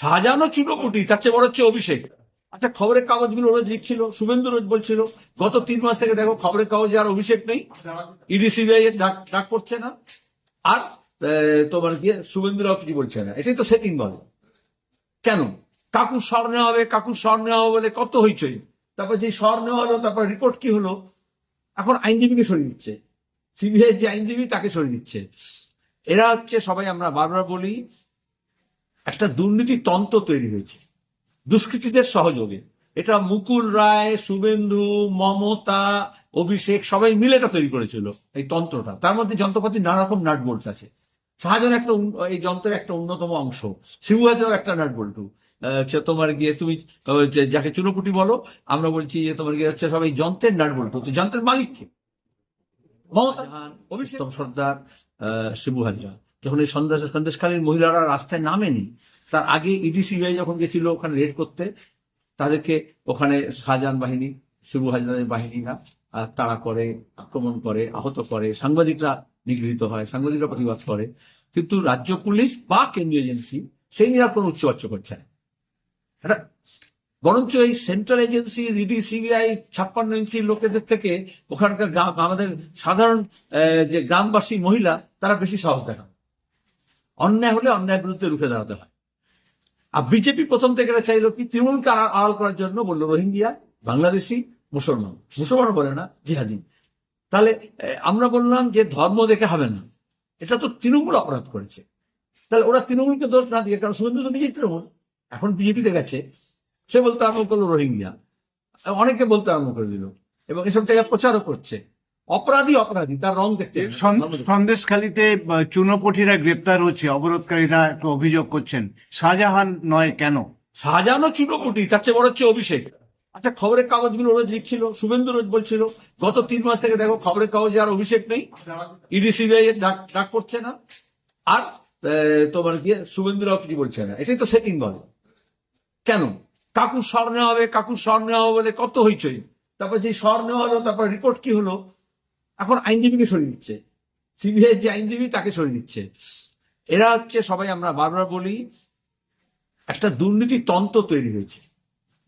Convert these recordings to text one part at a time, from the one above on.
শাহজাহানও চুনোপুটি তার চেয়ে বড় হচ্ছে অভিষেক। আচ্ছা খবরের কাগজগুলো রোজ লিখছিল, শুভেন্দু রোজ বলছিল, গত তিন মাস থেকে দেখো খবরের কাগজে আর অভিষেক নেই। ইডি ডাক পড়ছে না। আর তোমার গিয়ে শুভেন্দুরাও কিছু বলছে না। এটাই তো সেটিং বলে। কেন? কাকুর স্বর নেওয়া হবে, কাকুর স্বর নেওয়া হবে বলে কত হইচই। তারপর যে স্বর নেওয়া হলো, তারপর রিপোর্ট কি হলো? এখন আইনজীবীকে সরিয়ে দিচ্ছে। সিবিআই যে আইনজীবী, তাকে সরিয়ে দিচ্ছে। এরা হচ্ছে সবাই আমরা বারবার বলি একটা দুর্নীতি তন্ত্র তৈরি হয়েছে। দুষ্কৃতীদের সহযোগে। এটা মুকুল রায় শুভেন্দু মমতা অভিষেক সবাই মিলে এটা তৈরি করেছিল এই তন্ত্রটা। তার মধ্যে যন্ত্রপাতি নানা রকম নাট বোল্টস আছে। শাহজাহান একটা এই যন্ত্রের একটা অন্যতম অংশ। শিবু হাজারও একটা নাট বল্টু। আচ্ছা, তোমার গিয়ে তুমি যাকে চুনোপুটি বলো আমরা বলছি যে তোমার গিয়ে হচ্ছে সবাই যন্ত্রের নাট বল্টু। তো যন্ত্রের মালিককে মমতা অভিষেক? সর্দার আহ, শিবু হাজরা। যখন এই সন্দেশ সন্দেশকালীন মহিলারা রাস্তায় নামেনি, তার আগে ইডি সিবিআই যখন গেছিল ওখানে রেড করতে, তাদেরকে ওখানে শাহজাহান বাহিনী, শিবু হাজরাদের বাহিনীরা তাড়া করে, আক্রমণ করে, আহত করে, সাংবাদিকরা নিগৃহীত হয়, সাংবাদিকরা প্রতিবাদ করে। কিন্তু রাজ্য পুলিশ বা কেন্দ্রীয় এজেন্সি সেই নিয়ে আর কোনো উচ্চবাচ্য করছে না। এটা বরঞ্চ এই সেন্ট্রাল এজেন্সি ইডি সিবিআই ছাপ্পান্ন ইঞ্চি লোকেদের থেকে ওখানকার আমাদের সাধারণ যে গ্রামবাসী মহিলা, তারা বেশি সাহস দেখান। অন্যায় হলে অন্যায় বিরুদ্ধে রুখে দাঁড়াতে হয়। আর বিজেপি প্রথম থেকে এটা চাইলো কি, তৃণমূলকে আড়াল করার জন্য বলল রোহিঙ্গিয়া, বাংলাদেশি, মুসলমান। মুসলমান বলে না, জিহাদি। তাহলে আমরা বললাম যে ধর্ম দেখে হবে না। এটা তো তৃণমূল অপরাধ করেছে। তাহলে ওরা তৃণমূলকে দোষ না দিয়ে, কারণ শুভেন্দু তো নিজেই তৃণমূল, এখন বিজেপিতে গেছে, সে বলতে আরম্ভ করল রোহিঙ্গিয়া। অনেকে বলতে আরম্ভ করে দিল, এবং এসব জায়গায় প্রচারও করছে। অপরাধী অপরাধী তার রং দেখতে সন্দেশখালীতে চুনোপটিরা গ্রেপ্তার হচ্ছে অবরোধকারীরা একটু অভিযোগ করছেন। শাহজাহান নয় কেন? শাহজাহানও চুনোপুটি তার চেয়ে বড় হচ্ছে অভিষেক। আচ্ছা খবরের কাগজগুলো রোজ লিখছিল শুভেন্দু রোজ বলছিল গত তিন মাস থেকে দেখো খবরের কাগজে আর অভিষেক নেই। ইডি সিবিআই এর ডাক ডাক পড়ছে না। আর তোমার গিয়ে শুভেন্দুরাও কিছু বলছে না। এটাই তো সেটিং বলে। কেন? কাকুর স্বর নেওয়া হবে কাকুর স্বর নেওয়া হবে বলে কত হইচই? তারপর যে স্বর নেওয়া হলো তারপর রিপোর্ট কি হলো? এখন আইনজীবীকে সরিয়ে দিচ্ছে। সিবিআই যে আইনজীবী তাকে সরিয়ে দিচ্ছে। এরা হচ্ছে সবাই আমরা বারবার বলি একটা দুর্নীতি তন্ত্র তৈরি হয়েছে।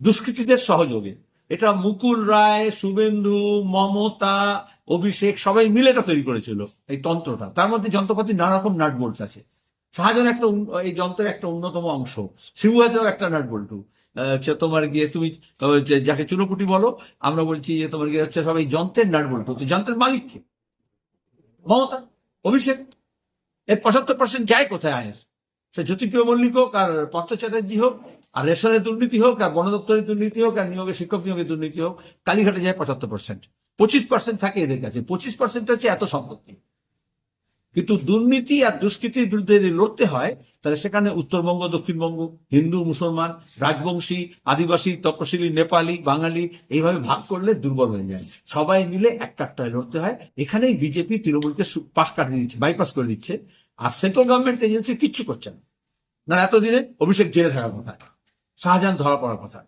দুষ্কৃতীদের সহযোগে। এটা মুকুল রায় শুভেন্দু মমতা অভিষেক সবাই মিলে এটা তৈরি করেছিল এই তন্ত্রটা। তার মধ্যে যন্ত্রপাতি নানা রকম নাট বোল্টস আছে। শাহজাহান একটা এই যন্ত্রের একটা অন্যতম অংশ। শিবু একটা নাট বল্টু আচ্ছা, তোমার গিয়ে তুমি যাকে চুনোপুটি বলো, আমরা বলছি যে, তোমার গিয়ে হচ্ছে সবাই যন্ত্রের নাট বল্টু তো যন্ত্রের মালিককে মমতা? অভিষেক? এর পঁচাত্তর পার্সেন্ট যায় কোথায় আয়ের? সে জ্যোতিপ্রিয় মল্লিক হোক, আর পার্থ চ্যাটার্জি হোক, আর রেশনের দুর্নীতি হোক, আর বনদপ্তরের দুর্নীতি হোক, আর নিয়োগে শিক্ষক নিয়োগের দুর্নীতি হোক, কালীঘাটে যায় পঁচাত্তর পার্সেন্ট পঁচিশ পার্সেন্ট থাকে এদের কাছে। পঁচিশ পার্সেন্ট হচ্ছে এত সম্পত্তি। কিন্তু দুর্নীতি আর দুষ্কৃতির বিরুদ্ধে যদি লড়তে হয়, তাহলে সেখানে উত্তরবঙ্গ, দক্ষিণবঙ্গ, হিন্দু, মুসলমান, রাজবংশী, আদিবাসী, তপশিলি, নেপালি, বাঙালি এইভাবে ভাগ করলে দুর্বল হয়ে যায়। সবাই মিলে এক কাটটায় লড়তে হয়। এখানেই বিজেপি তৃণমূলকে পাশ কাটিয়ে দিচ্ছে বাইপাস করে দিচ্ছে। আর সেন্ট্রাল গভর্নমেন্ট এজেন্সি কিচ্ছু করছে না। না, এতদিনে অভিষেক জেলে থাকার কথা, শাহজাহান ধরা পড়ার কথা।